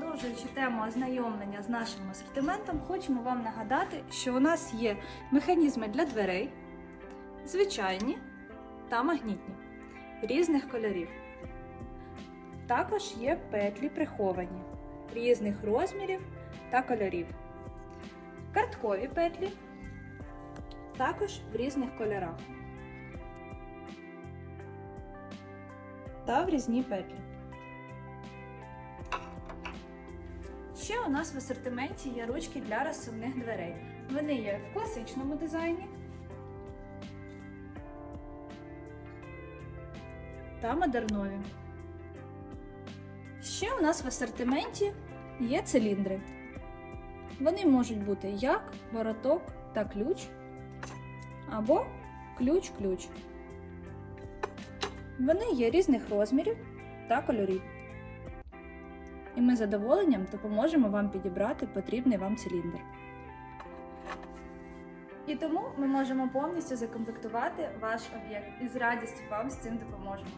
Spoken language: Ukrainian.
продовжуючи тему ознайомлення з нашим асортиментом, хочемо вам нагадати, що у нас є механізми для дверей, звичайні та магнітні різних кольорів. Також є петлі приховані різних розмірів та кольорів. Карткові петлі також в різних кольорах. Та в різні петлі. Ще у нас в асортименті є ручки для розсувних дверей. Вони є в класичному дизайні та модернові. Ще у нас в асортименті є циліндри. Вони можуть бути як вороток та ключ, або ключ-ключ. Вони є різних розмірів та кольорів. І ми з задоволенням допоможемо вам підібрати потрібний вам циліндр. І тому ми можемо повністю закомплектувати ваш об'єкт і з радістю вам з цим допоможемо.